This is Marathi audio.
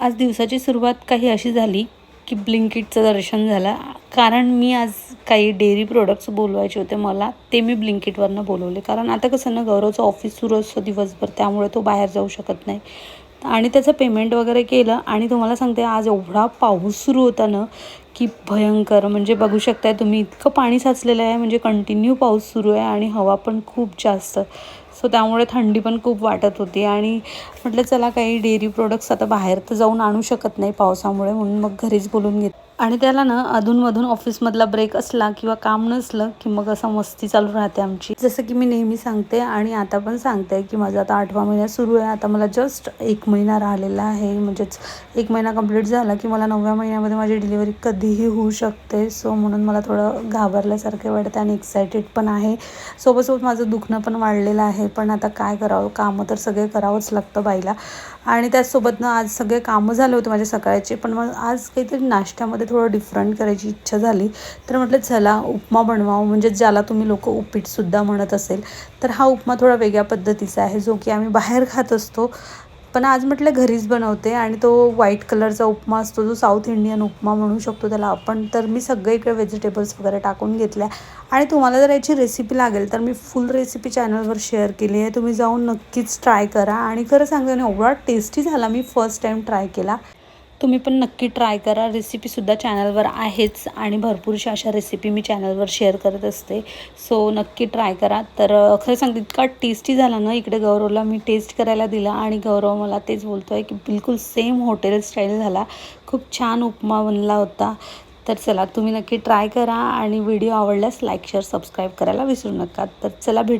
आज दिवसाची सुरुवात काही अशी झाली की ब्लिंकिटचं दर्शन झालं. कारण मी आज काही डेअरी प्रोडक्ट्स बोलवायचे होते मला ते मी ब्लिंकिटवरनं बोलवले. कारण आता कसं ना गौरवचं ऑफिस सुरू असतं दिवसभर त्यामुळे तो बाहेर जाऊ शकत नाही. आणि त्याचं पेमेंट वगैरे केलं. आणि तुम्हाला सांगते आज एवढा पाऊस सुरू होता ना की भयंकर. म्हणजे बघू शकताय तुम्ही इतकं पाणी साचलेलं आहे म्हणजे कंटिन्यू पाऊस सुरू आहे आणि हवा पण खूप जास्त. सो त्यामुळे थंडी पण खूप वाटत होती. आणि म्हटलं चला काही डेअरी प्रोडक्ट्स आता बाहेर तर जाऊन आणू शकत नाही पावसामुळे म्हणून मग घरीच बोलून घेत. आणि त्याला ना अधूनमधून ऑफिसमधला ब्रेक असला किंवा काम नसलं की मग असं मस्ती चालू राहते आमची. जसं की मी नेहमी सांगते आणि आता पण सांगते की माझा आता आठवा महिना सुरू आहे. आता मला जस्ट एक महिना राहिलेला आहे. म्हणजेच एक महिना कंप्लीट झाला की मला नवव्या महिन्यामध्ये माझी डिलिव्हरी काहीही होऊ शकते. सो म्हणून मला थोडं घाबरल्यासारखे वाटतं आणि एक्सायटेड पण आहे. सोबतसोबत माझं दुखणं पण वाढलेलं आहे. पण आता काय करावं? कामं तर सगळे करावंच लागतं बाईला. आणि त्याचसोबतनं आज सगळे कामं झाले होते माझे सकाळचे. पण मग आज काहीतरी नाश्त्यामध्ये थोडं डिफरंट करायची इच्छा झाली. तर म्हटलं चला उपमा बनवावं. म्हणजे ज्याला तुम्ही लोक उपीटसुद्धा म्हणत असेल. तर हा उपमा थोडा वेगळ्या पद्धतीचा आहे. जो की आम्ही बाहेर खात असतो. पण आज म्हटलं घरीच बनवते आणि तो व्हाईट कलरचा उपमा असतो जो साऊथ इंडियन उपमा म्हणू शकतो त्याला आपण तर मी सगळे इकडे व्हेजिटेबल्स वगैरे टाकून घेतल्या. आणि तुम्हाला जर याची रेसिपी लागेल तर मी फुल रेसिपी चॅनलवर शेअर केली आहे. तुम्ही जाऊन नक्कीच ट्राय करा. आणि खरं सांगतो एवढा टेस्टी झाला मी फर्स्ट टाईम ट्राय केला. तुम्ही पण नक्की ट्राय करा. रेसिपीसुद्धा चॅनलवर आहेच आणि भरपूरशा अशा रेसिपी मी चॅनलवर शेअर करत असते. सो नक्की ट्राय करा. तर खरं सांगते इतका टेस्टी झाला ना इकडे गौरवला मी टेस्ट करायला दिला आणि गौरव मला तेच बोलतो आहे की बिलकुल सेम हॉटेल स्टाईल झाला. खूप छान उपमा बनला होता. तर चला तुम्ही नक्की ट्राय करा आणि व्हिडिओ आवडल्यास लाईक शेअर सबस्क्राईब करायला विसरू नका. तर चला भेटू.